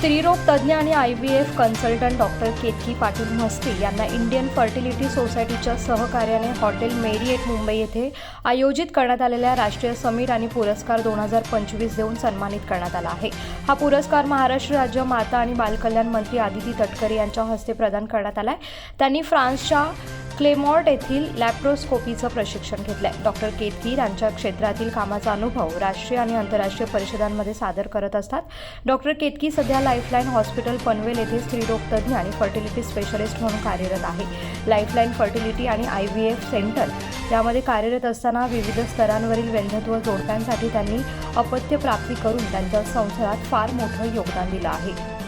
स्त्रीरोग तज्ज्ञ आणि I V F consultant doctor Ketaki Patil म्हस्ती यांना इंडियन फर्टिलिटी सोसायटीच्या सहकार्याने हॉटेल मेरिएट मुंबई येथे आयोजित करण्यात आलेल्या राष्ट्रीय समीर आणि पुरस्कार दोन हजार पंचवीस देऊन सन्मानित करण्यात आला आहे. हा पुरस्कार महाराष्ट्र राज्य माता आणि बालकल्याण मंत्री आदिती तटकरे यांच्या हस्ते प्रदान करण्यात आला आहे त्यांनी फ्रान्सच्या क्लेमॉर्ट येथील लॅप्रोस्कोपीचं प्रशिक्षण घेतलंय. डॉक्टर केतकी यांच्या क्षेत्रातील कामाचा अनुभव राष्ट्रीय आणि आंतरराष्ट्रीय परिषदांमध्ये सादर करत असतात. डॉक्टर केतकी सध्या लाईफलाईन हॉस्पिटल पनवेल येथे स्त्रीरोग तज्ज्ञ आणि फर्टिलिटी स्पेशलिस्ट म्हणून कार्यरत आहे. लाईफलाईन फर्टिलिटी आणि आय व्ही एफ सेंटर यामध्ये कार्यरत असताना विविध स्तरांवरील वैधत्व जोडप्यांसाठी त्यांनी अपत्य प्राप्ती करून त्यांच्या संसारात फार मोठं योगदान दिलं आहे.